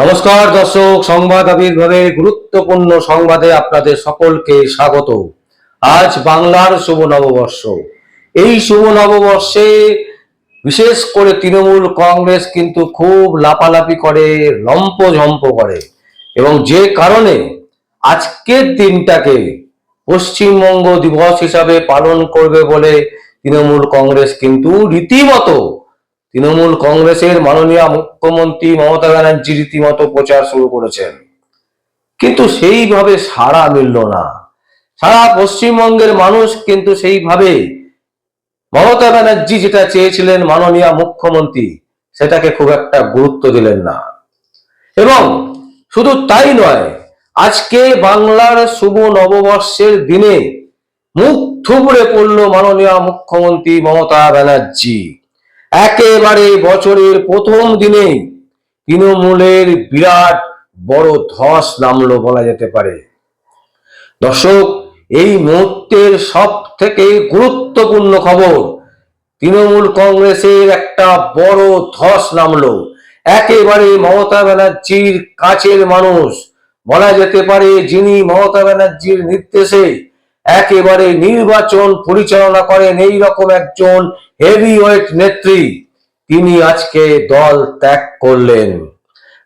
নমস্কার দর্শক, সংবাদ আবির্ভাবের গুরুত্বপূর্ণ সংবাদে আপনাদের সকলকে স্বাগত। আজ বাংলার শুভ নববর্ষ। এই শুভ নববর্ষে বিশেষ করে তৃণমূল কংগ্রেস কিন্তু খুব লাপালাপি করে, লম্পঝম্প করে এবং যে কারণে আজকের দিনটাকে পশ্চিমবঙ্গ দিবস হিসাবে পালন করবে বলে তৃণমূল কংগ্রেস কিন্তু রীতিমতো তৃণমূল কংগ্রেসের মাননীয় মুখ্যমন্ত্রী মমতা ব্যানার্জি রীতিমতো প্রচার শুরু করেছেন। কিন্তু সেইভাবে সাড়া মিলল না। সারা পশ্চিমবঙ্গের মানুষ কিন্তু সেইভাবে মমতা ব্যানার্জি যেটা চেয়েছিলেন মাননীয় মুখ্যমন্ত্রী, সেটাকে খুব একটা গুরুত্ব দিলেন না। এবং শুধু তাই নয়, আজকে বাংলার শুভ নববর্ষের দিনে মুখ থুবড়ে পড়ল মাননীয় মুখ্যমন্ত্রী মমতা ব্যানার্জি। একেবারে বছরের প্রথম দিনে তৃণমূলের বিরাট বড় ধস নামলো বলা যেতে পারে। দর্শক, এই মুহূর্তের সব থেকে গুরুত্বপূর্ণ খবর, তৃণমূল কংগ্রেসের একটা বড় ধস নামলো। একেবারে মমতা ব্যানার্জির কাছের মানুষ, বলা যেতে পারে যিনি মমতা ব্যানার্জির নির্দেশে একেবারে নির্বাচন পরিচালনা করেন এই রকম একজন হেভি ওয়েট নেত্রী তিনি আজকে দল ত্যাগ করলেন।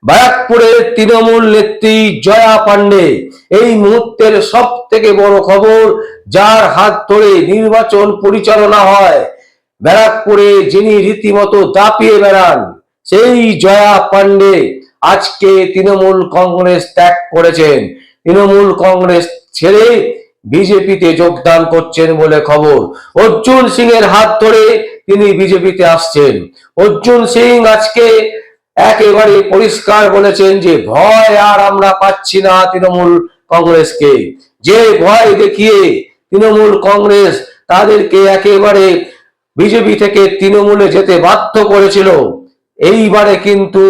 ব্যারাকপুরের তৃণমূল নেত্রী জয়া পান্ডে, এই মুহূর্তের সব থেকে বড় খবর, যার হাত ধরে নির্বাচন পরিচালনা হয়। ব্যারাকপুরে যিনি রীতিমতো দাপিয়ে বেড়ান, সেই জয়া পান্ডে আজকে তৃণমূল কংগ্রেস ত্যাগ করেছেন। তৃণমূল কংগ্রেস ছেড়ে বিজেপিতে যোগদান করছেন বলে খবর। অর্জুন সিং এর হাত ধরে তিনি বিজেপিতে আসছেন। অর্জুন সিং আজকে একেবারে পরিষ্কার বলেছেন যে ভয় আর আমরা পাচ্ছি না তৃণমূল কংগ্রেসকে। যে ভয় দেখিয়ে তৃণমূল কংগ্রেস তাদেরকে একেবারে বিজেপি থেকে তৃণমূলে যেতে বাধ্য করেছিল, এইবারে কিন্তু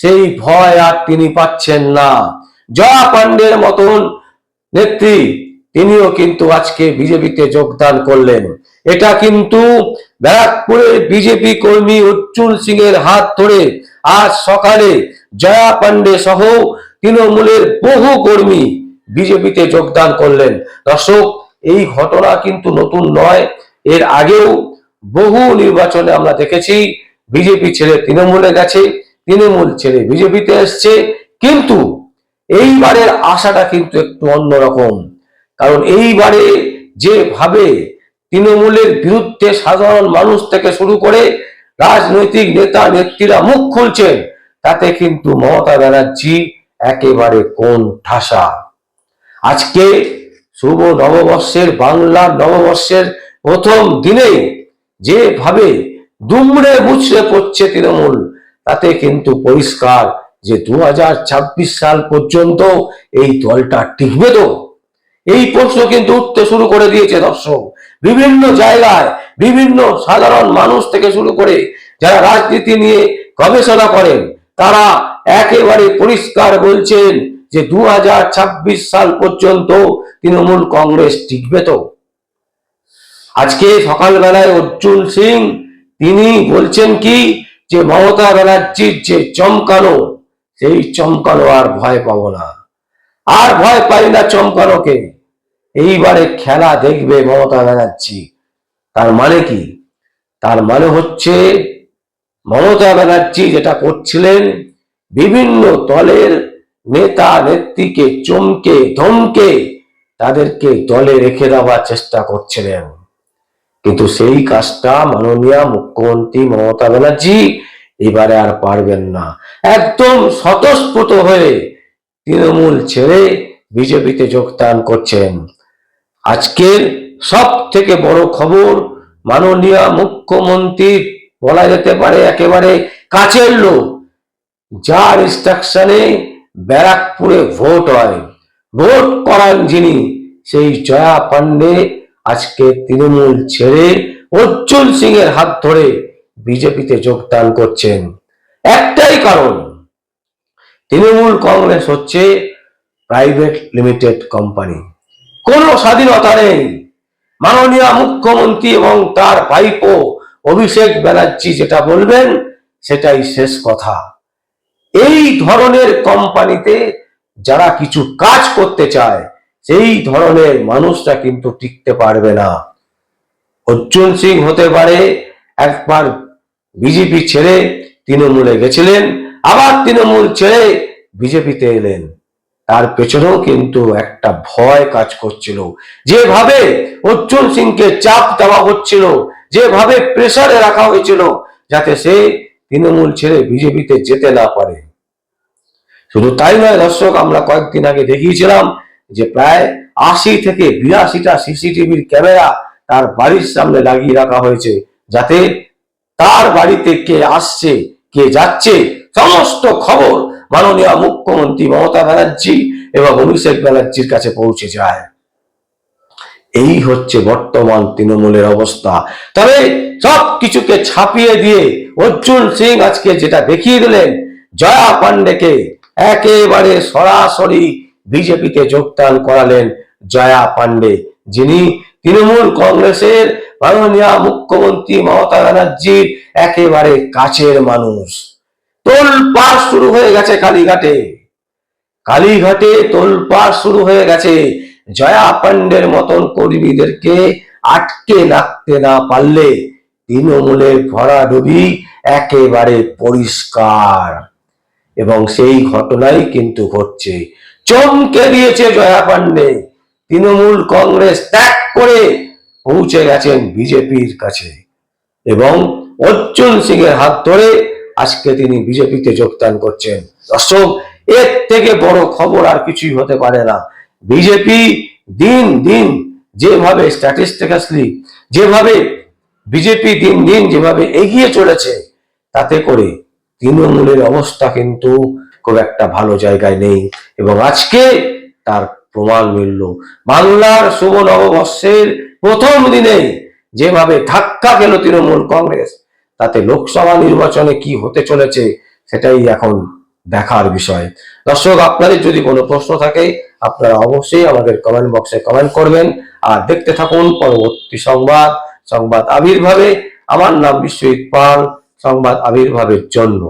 সেই ভয় আর তিনি পাচ্ছেন না। জয়া পান্ডের মতন নেত্রী তিনিও কিন্তু আজকে বিজেপিতে যোগদান করলেন। এটা কিন্তু ব্যারাকপুরের বিজেপি কর্মী অর্জুন সিং এর হাত ধরে আজ সকালে জয়া পান্ডে সহ তৃণমূলের বহু কর্মী বিজেপিতে যোগদান করলেন। দর্শক, এই ঘটনা কিন্তু নতুন নয়। এর আগেও বহু নির্বাচনে আমরা দেখেছি, বিজেপি ছেড়ে তৃণমূলে গেছে, তৃণমূল ছেড়ে বিজেপিতে এসছে, কিন্তু এইবারের আশাটা কিন্তু একটু অন্যরকম। কারণ এইবারে যেভাবে তৃণমূলের বিরুদ্ধে সাধারণ মানুষ থেকে শুরু করে রাজনৈতিক নেতা, নেত্রীরা মুখ খুলছেন, তাতে কিন্তু মমতা ব্যানার্জি একেবারে কোন ঠাসা। আজকে শুভ নববর্ষের বাংলার নববর্ষের প্রথম দিনে যেভাবে দুমড়ে মুচড়ে পড়ছে তৃণমূল, তাতে কিন্তু পরিষ্কার যে দু হাজার ছাব্বিশ সাল পর্যন্ত এই দলটা টিকবে তো। এই প্রশ্ন কিন্তু উঠতে শুরু করে দিয়েছে দর্শক। বিভিন্ন জায়গায় বিভিন্ন সাধারণ মানুষ থেকে শুরু করে যারা রাজনীতি নিয়ে গবেষণা করেন, তারা একেবারে পরিষ্কার বলছেন যে দু হাজার ছাব্বিশ সাল পর্যন্ত তৃণমূল কংগ্রেস টিকবে তো। আজকে সকালবেলায় অর্জুন সিং, তিনি বলছেন কি যে মমতা ব্যানার্জির যে চমকানো, সেই চমকানো আর ভয় পাবো না। আর ভয় পাই না চমকানোকে। এইবারে খেলা দেখবে মমতা ব্যানার্জি। তার মানে কি? তার মানে হচ্ছে মমতা ব্যানার্জি যেটা করছিলেন, বিভিন্ন দলের নেতা নেত্রীকে চমকে, ধমকে তাদেরকে দলে রেখে দেওয়ার চেষ্টা করছিলেন। কিন্তু সেই কাজটা মাননীয় মুখ্যমন্ত্রী মমতা ব্যানার্জি এবারে আর পারবেন না। একদম স্বতঃস্ফূর্ত হয়ে তৃণমূল ছেড়ে বিজেপিতে যোগদান করছেন। আজকের সব থেকে বড় খবর মাননীয় মুখ্যমন্ত্রী বলা যেতে পারে একেবারে কাছের লোক, যার ইনস্ট্রাকশনে ব্যারাকপুরে ভোট হয়। ভোট করান যিনি, সেই জয়া পান্ডে আজকে তৃণমূল ছেড়ে অর্জুন সিং এর হাত ধরে বিজেপিতে যোগদান করছেন। একটাই কারণ, তৃণমূল কংগ্রেস হচ্ছে প্রাইভেট লিমিটেড কোম্পানি কোনো স্বাধীনতা নেই। মাননীয় মুখ্যমন্ত্রী এবং তার ভাইপো অভিষেক ব্যানার্জি যেটা বলবেন, সেটাই শেষ কথা। এই ধরনের কোম্পানিতে যারা কিছু কাজ করতে চায়, সেই ধরনের মানুষরা কিন্তু টিকতে পারবে না। অর্জুন সিং হতে পারে, একবার বিজেপি ছেড়ে তৃণমূলে গেছিলেন, আবার তৃণমূল ছেড়ে বিজেপিতে এলেন। তার পেছনেও কিন্তু একটা ভয় কাজ করছিল। যেভাবে অর্জুন সিংকে চাপ দেওয়া হচ্ছিল, যেভাবে প্রেসারে রাখা হয়েছিল, যাতে সে তৃণমূল ছেড়ে বিজেপিতে যেতে না পারে। শুধু তাই নয় দর্শক, আমরা কয়েকদিন আগে দেখিয়েছিলাম যে প্রায় আশি থেকে বিরাশিটা সিসিটিভির ক্যামেরা তার বাড়ির সামনে লাগিয়ে রাখা হয়েছে, যাতে তার বাড়িতে কে আসছে, কে যাচ্ছে, সমস্ত খবর মাননীয় মুখ্যমন্ত্রী মমতা ব্যানার্জি এবং অভিষেক ব্যানার্জির কাছে পৌঁছে যায়। এই হচ্ছে বর্তমান তৃণমূলের অবস্থা। তবে সব কিছুকে ছাপিয়ে দিয়ে অর্জুন সিং আজকে যেটা দেখিয়ে দিলেন, জয়া পান্ডেকে একেবারে সরাসরি বিজেপিতে যোগদান করালেন জয়া পান্ডে যিনি তৃণমূল কংগ্রেসের মাননীয় মুখ্যমন্ত্রী মমতা ব্যানার্জির একেবারে কাছের মানুষ। তোলপাড় শুরু হয়ে গেছে কালীঘাটে। কালীঘাটে তোলপাড় শুরু হয়ে গেছে। জয়া পান্ডের মতন কর্মীদেরকে আটকে রাখতে না পারলে তৃণমূলের ভরাডুবি একেবারে পরিষ্কার। এবং সেই ঘটনাই কিন্তু ঘটছে। চমকে দিয়েছে জয়া পান্ডে তৃণমূল কংগ্রেস ত্যাগ করে পৌঁছে গেছেন বিজেপির কাছে। এবং অর্জুন সিং এর হাত ধরে আজকে তিনি বিজেপিতে যোগদান করছেন। দর্শক, এর থেকে বড় খবর আর কিছুই হতে পারে না। বিজেপি দিন দিন যেভাবে স্ট্যাটিস্টিক্যাসলি যেভাবে বিজেপি দিন দিন যেভাবে এগিয়ে চলেছে, তাতে করে তৃণমূলের অবস্থা কিন্তু খুব একটা ভালো জায়গায় নেই এবং আজকে তার প্রমাণ মিলল। বাংলার শুভ নববর্ষের প্রথম দিনে যেভাবে ধাক্কা গেল তৃণমূল কংগ্রেস তাতে লোকসভা নির্বাচনে কি হতে চলেছে সেটাই এখন দেখার বিষয়। দর্শক, আপনাদের যদি কোনো প্রশ্ন থাকে, আপনারা অবশ্যই আমাদের কমেন্ট বক্সে কমেন্ট করবেন। আর দেখতে থাকুন পরবর্তী সংবাদ সংবাদ আবির্ভাবে। আমার নাম বিশ্বজিৎ পাল, সংবাদ আবির্ভাবের জন্য।